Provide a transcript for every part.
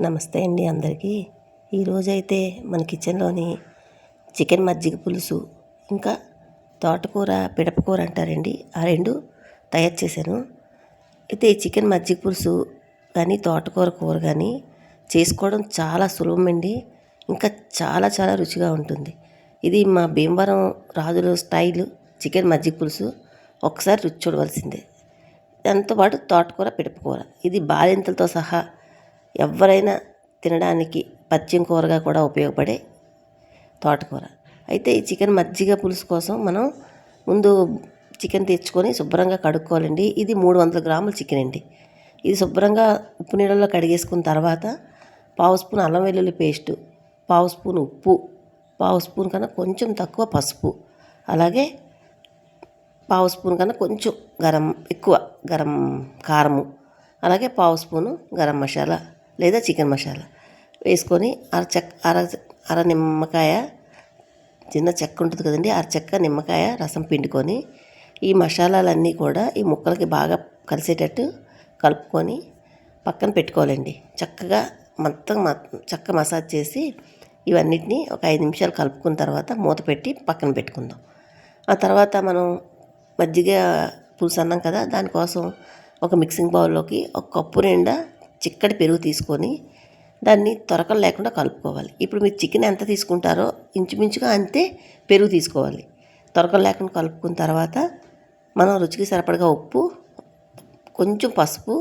నమస్తే అండి అందరికీ. ఈరోజైతే మన కిచెన్లోని చికెన్ మజ్జిగ పులుసు ఇంకా తోటకూర పిడపకూర అంటారండి. ఆ రెండు తయారు చేశాను. అయితే ఈ చికెన్ మజ్జిగ పులుసు కానీ తోటకూర కూర కానీ చేసుకోవడం చాలా సులభం అండి. ఇంకా చాలా చాలా రుచిగా ఉంటుంది. ఇది మా భీమవరం రాజుల స్టైల్ చికెన్ మజ్జిగ పులుసు. ఒకసారి రుచి చూడవలసిందే. దాంతోపాటు తోటకూర పిడపకూర. ఇది బాలింతలతో సహా ఎవరైనా తినడానికి పచ్చిమ కూరగా కూడా ఉపయోగపడే తోటకూర. అయితే ఈ చికెన్ మజ్జిగ పులుసు కోసం మనం ముందు చికెన్ తెచ్చుకొని శుభ్రంగా కడుక్కోవాలండి. ఇది మూడు వందల గ్రాముల చికెన్ అండి. ఇది శుభ్రంగా ఉప్పు నీళ్ళలో కడిగేసుకున్న తర్వాత పావు స్పూన్ అల్లం వెల్లుల్లి పేస్టు పావు స్పూన్ ఉప్పు పావు స్పూన్ కన్నా కొంచెం తక్కువ పసుపు అలాగే పావు స్పూన్ కన్నా కొంచెం గరం ఎక్కువ గరం కారము అలాగే పావు స్పూను గరం మసాలా లేదా చికెన్ మసాలా వేసుకొని అర చెక్క అర అర నిమ్మకాయ చిన్న చెక్క ఉంటుంది కదండి అర చెక్క నిమ్మకాయ రసం పిండుకొని ఈ మసాలాలన్నీ కూడా ఈ ముక్కలకి బాగా కలిసేటట్టు కలుపుకొని పక్కన పెట్టుకోవాలండి. చక్కగా మొత్తం చక్క మసాజ్ చేసి ఇవన్నిటిని ఒక ఐదు నిమిషాలు కలుపుకున్న తర్వాత మూత పెట్టి పక్కన పెట్టుకుందాం. ఆ తర్వాత మనం మజ్జిగ పులుసు అన్నాం కదా దానికోసం ఒక మిక్సింగ్ బౌల్లోకి ఒక కప్పు నిండా చిక్కటి పెరుగు తీసుకొని దాన్ని తొరకలు లేకుండా కలుపుకోవాలి. ఇప్పుడు మీరు చికెన్ ఎంత తీసుకుంటారో ఇంచుమించుగా అంతే పెరుగు తీసుకోవాలి. తొరకలు లేకుండా కలుపుకున్న తర్వాత మనం రుచికి సరిపడగా ఉప్పు కొంచెం పసుపు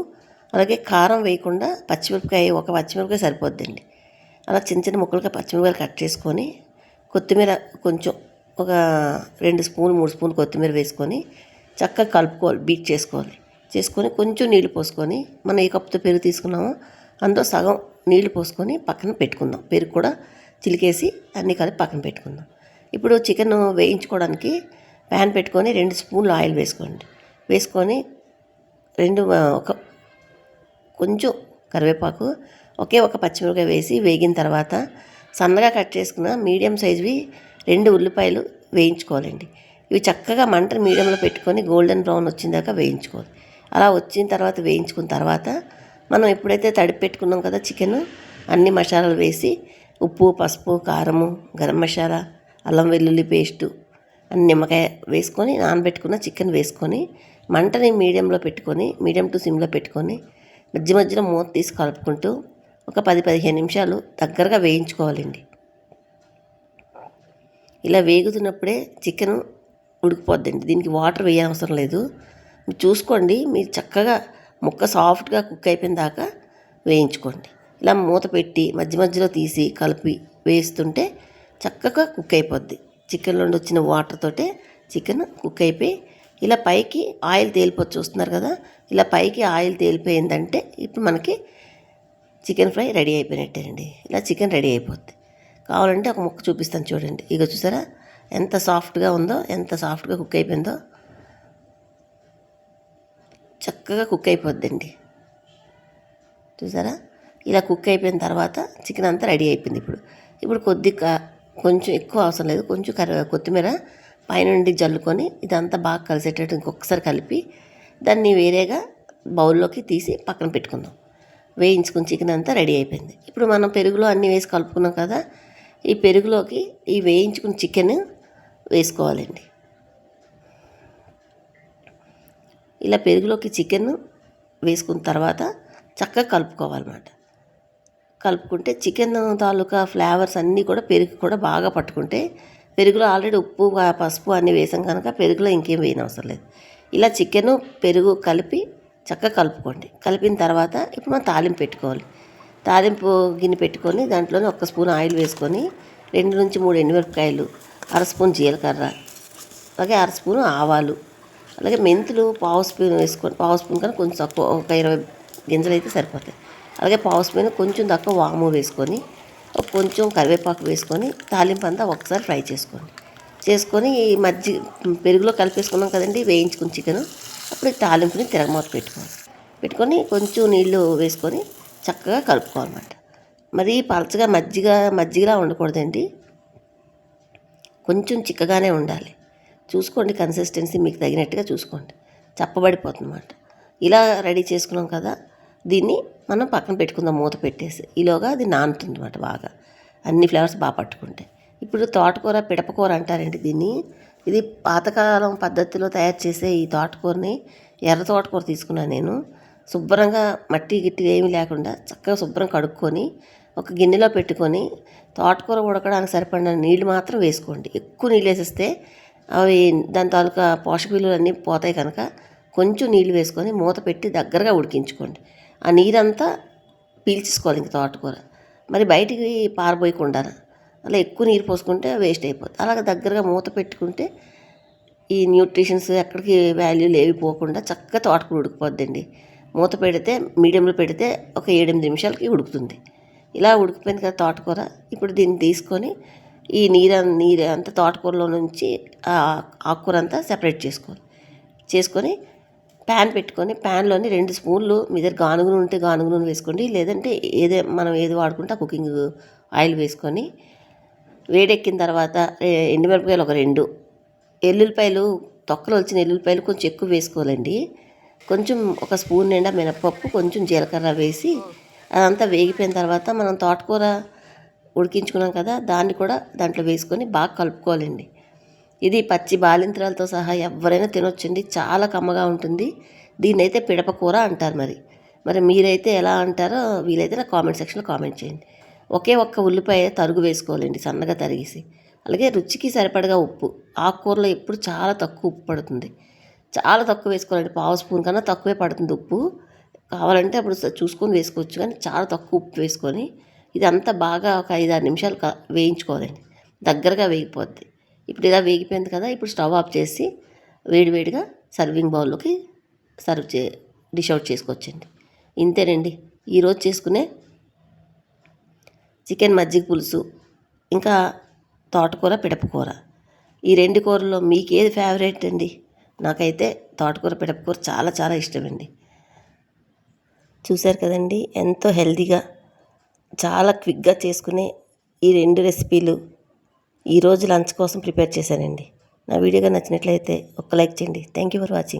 అలాగే కారం వేయకుండా పచ్చిమిరపకాయ ఒక పచ్చిమిరపకాయ సరిపోద్దండి. అలా చిన్న చిన్న ముక్కలుగా పచ్చిమిరపకాయలు కట్ చేసుకొని కొత్తిమీర కొంచెం ఒక రెండు స్పూన్ మూడు స్పూన్ కొత్తిమీర వేసుకొని చక్కగా కలుపుకోవాలి బీట్ చేసుకోవాలి. చేసుకొని కొంచెం నీళ్ళు పోసుకొని మనం ఏ కప్పుతో పెరుగు తీసుకున్నామో అందులో సగం నీళ్ళు పోసుకొని పక్కన పెట్టుకుందాం. పెరుగు కూడా చిలికేసి అన్నీ కలిపి పక్కన పెట్టుకుందాం. ఇప్పుడు చికెన్ వేయించుకోవడానికి ప్యాన్ పెట్టుకొని రెండు స్పూన్లు ఆయిల్ వేసుకోండి. వేసుకొని రెండు ఒక కొంచెం కరివేపాకు ఒకే ఒక పచ్చిమిరపకాయ వేసి వేగిన తర్వాత సన్నగా కట్ చేసుకున్న మీడియం సైజువి రెండు ఉల్లిపాయలు వేయించుకోవాలండి. ఇవి చక్కగా మంటను మీడియంలో పెట్టుకొని గోల్డెన్ బ్రౌన్ వచ్చిందాక వేయించుకోవాలి. అలా వచ్చిన తర్వాత వేయించుకున్న తర్వాత మనం ఎప్పుడైతే తడిపి పెట్టుకున్నాం కదా చికెన్ అన్ని మసాలాలు వేసి ఉప్పు పసుపు కారము గరం మసాలా అల్లం వెల్లుల్లి పేస్టు అన్ని నిమ్మకాయ వేసుకొని నానబెట్టుకున్న చికెన్ వేసుకొని మంటని మీడియంలో పెట్టుకొని మీడియం టు సిమ్లో పెట్టుకొని మధ్య మధ్యలో మూత తీసి కలుపుకుంటూ ఒక పది పదిహేను నిమిషాలు దగ్గరగా వేయించుకోవాలండి. ఇలా వేగుతున్నప్పుడే చికెన్ ఉడికిపోద్దండి. దీనికి వాటర్ వేయనవసరం లేదు. చూసుకోండి. మీరు చక్కగా ముక్క సాఫ్ట్గా కుక్ అయిపోయిన దాకా వేయించుకోండి. ఇలా మూత పెట్టి మధ్య మధ్యలో తీసి కలిపి వేస్తుంటే చక్కగా కుక్ అయిపోద్ది. చికెన్లో నుండి వచ్చిన వాటర్ తోటే చికెన్ కుక్ అయిపోయి ఇలా పైకి ఆయిల్ తేలిపోతు చూస్తున్నారు కదా? ఇలా పైకి ఆయిల్ తేలిపోయిందంటే ఇప్పుడు మనకి చికెన్ ఫ్రై రెడీ అయిపోయినట్టేనండి. ఇలా చికెన్ రెడీ అయిపోద్ది. కావాలంటే ఒక ముక్క చూపిస్తాను చూడండి. ఇక చూసారా? ఎంత సాఫ్ట్గా ఉందో ఎంత సాఫ్ట్గా కుక్ అయిపోయిందో. చక్కగా కుక్ అయిపోద్దండి. చూసారా? ఇలా కుక్ అయిపోయిన తర్వాత చికెన్ అంతా రెడీ అయిపోయింది ఇప్పుడు. ఇప్పుడు కొద్దిగా కొంచెం ఎక్కువ అవసరం లేదు. కొంచెం కరి కొత్తిమీర పైనుండి జల్లుకొని ఇదంతా బాగా కలిసేటట్టు ఇంకొకసారి కలిపి దాన్ని వేరేగా బౌల్లోకి తీసి పక్కన పెట్టుకుందాం. వేయించుకుని చికెన్ అంతా రెడీ అయిపోయింది. ఇప్పుడు మనం పెరుగులో అన్నీ వేసి కలుపుకున్నాం కదా ఈ పెరుగులోకి ఈ వేయించుకున్న చికెన్ వేసుకోవాలండి. ఇలా పెరుగులోకి చికెన్ వేసుకున్న తర్వాత చక్కగా కలుపుకోవాలన్నమాట. కలుపుకుంటే చికెన్ తాలూకా ఫ్లేవర్స్ అన్నీ కూడా పెరుగు కూడా బాగా పట్టుకుంటే పెరుగులో ఆల్రెడీ ఉప్పు పసుపు అన్నీ వేసాం కనుక పెరుగులో ఇంకేం వేయనవసరం లేదు. ఇలా చికెన్ పెరుగు కలిపి చక్కగా కలుపుకోండి. కలిపిన తర్వాత ఇప్పుడు మనం తాలింపు పెట్టుకోవాలి. తాలింపు గిన్నె పెట్టుకొని దాంట్లోనే ఒక స్పూన్ ఆయిల్ వేసుకొని రెండు నుంచి మూడు ఎండుమిరపకాయలు అర స్పూన్ జీలకర్ర అలాగే అర స్పూన్ ఆవాలు అలాగే మెంతులు పావు స్పూన్ వేసుకొని పావు స్పూన్ కన్నా కొంచెం తక్కువ ఒక ఇరవై గింజలు అయితే సరిపోతాయి. అలాగే పావు స్పూన్ కొంచెం తక్కువ వాము వేసుకొని కొంచెం కరివేపాకు వేసుకొని తాలింపు అంతా ఒకసారి ఫ్రై చేసుకోండి. చేసుకొని ఈ మజ్జి పెరుగులో కలిపేసుకున్నాం కదండి వేయించుకుని చికెన్. అప్పుడు ఈ తాలింపుని తిరగమూత పెట్టుకోవాలి. పెట్టుకొని కొంచెం నీళ్ళు వేసుకొని చక్కగా కలుపుకోవాలన్నమాట. మరి పలచగా మజ్జిగ మజ్జిగలా ఉండకూడదండి. కొంచెం చిక్కగానే ఉండాలి. చూసుకోండి కన్సిస్టెన్సీ మీకు తగినట్టుగా చూసుకోండి. చప్పబడిపోతుందన్నమాట. ఇలా రెడీ చేసుకున్నాం కదా దీన్ని మనం పక్కన పెట్టుకుందాం మూత పెట్టేసి. ఈలోగా అది నానుతుంది అనమాట బాగా. అన్ని ఫ్లేవర్స్ బాగా పట్టుకుంటే. ఇప్పుడు తోటకూర పిడపకూర అంటారండి దీన్ని. ఇది పాతకాలం పద్ధతిలో తయారు చేసే ఈ తోటకూరని ఎర్ర తోటకూర తీసుకున్నాను నేను. శుభ్రంగా మట్టి గిట్టి ఏమీ లేకుండా చక్కగా శుభ్రం కడుక్కొని ఒక గిన్నెలో పెట్టుకొని తోటకూర ఉడకడానికి సరిపడిన నీళ్ళు మాత్రం వేసుకోండి. ఎక్కువ నీళ్ళు వేసేస్తే అవి దాని తాలూకా పోషక విలువలు అన్నీ పోతాయి కనుక కొంచెం నీళ్ళు వేసుకొని మూత పెట్టి దగ్గరగా ఉడికించుకోండి. ఆ నీరంతా పీల్చేసుకోవాలి ఇంక తోటకూర. మరి బయటికి పారబోయకుండా అలా ఎక్కువ నీరు పోసుకుంటే వేస్ట్ అయిపోతుంది అలాగే దగ్గరగా మూత పెట్టుకుంటే ఈ న్యూట్రిషన్స్ ఎక్కడికి వాల్యూ ఏవి పోకుండా చక్కగా తోటకూర ఉడికిపోద్దండి. మూత పెడితే మీడియంలో పెడితే ఒక ఏడెనిమిది నిమిషాలకి ఉడుకుతుంది. ఇలా ఉడికిపోయింది కదా తోటకూర. ఇప్పుడు దీన్ని తీసుకొని ఈ నీరు నీరు అంతా తోటకూరలో నుంచి ఆ ఆకుకూర అంతా సెపరేట్ చేసుకోవాలి చేసుకొని ప్యాన్ పెట్టుకొని ప్యాన్లోని రెండు స్పూన్లు మీ దగ్గర గానుగ నూనె ఉంటే గానుగ నూనె వేసుకోండి. లేదంటే ఏదే మనం ఏది వాడుకుంటే ఆ కుకింగ్ ఆయిల్ వేసుకొని వేడెక్కిన తర్వాత ఎండుమిరపకాయలు ఒక రెండు. ఎల్లుల్లిపాయలు తొక్కలు వచ్చిన ఎల్లుల్లిపాయలు కొంచెం ఎక్కువ వేసుకోవాలండి. కొంచెం ఒక స్పూన్ నిండా మినపప్పు కొంచెం జీలకర్ర వేసి అదంతా వేగిపోయిన తర్వాత మనం తోటకూర ఉడికించుకున్నాం కదా దాన్ని కూడా దాంట్లో వేసుకొని బాగా కలుపుకోవాలండి. ఇది పచ్చి బాలింత్రాలతో సహా ఎవరైనా తినొచ్చండి చాలా కమ్మగా ఉంటుంది. దీన్ని అయితే పిడపకూర అంటారు మరి. మరి మీరైతే ఎలా అంటారో వీలైతే నా కామెంట్ సెక్షన్లో కామెంట్ చేయండి. ఒకే ఒక్క ఉల్లిపాయ తరుగు వేసుకోవాలండి సన్నగా తరిగేసి. అలాగే రుచికి సరిపడగా ఉప్పు. ఆకుకూరలో ఎప్పుడు చాలా తక్కువ ఉప్పు పడుతుంది. చాలా తక్కువ వేసుకోవాలండి పావు స్పూన్ కన్నా తక్కువే పడుతుంది ఉప్పు. కావాలంటే అప్పుడు చూసుకొని వేసుకోవచ్చు కానీ చాలా తక్కువ ఉప్పు వేసుకొని ఇదంతా బాగా ఒక ఐదు ఆరు నిమిషాలు వేయించుకోవాలండి దగ్గరగా వేగిపోద్ది. ఇప్పుడు ఇలా వేగిపోయింది కదా ఇప్పుడు స్టవ్ ఆఫ్ చేసి వేడివేడిగా సర్వింగ్ బౌల్లోకి సర్వ్ చే డిష్ అవుట్ చేసుకోవచ్చండి. ఇంతేనండి. ఈరోజు చేసుకునే చికెన్ మజ్జిగ పులుసు ఇంకా తోటకూర పిడపకూర. ఈ రెండు కూరల్లో మీకు ఏది ఫేవరెట్ అండి? నాకైతే తోటకూర పిడపకూర చాలా చాలా ఇష్టమండి. చూశారు కదండి ఎంతో హెల్తీగా చాలా క్విక్గా చేసుకునే ఈ రెండు రెసిపీలు ఈరోజు లంచ్ కోసం ప్రిపేర్ చేశానండి. నా వీడియోగా నచ్చినట్లయితే ఒక్క లైక్ చేయండి. Thank you for watching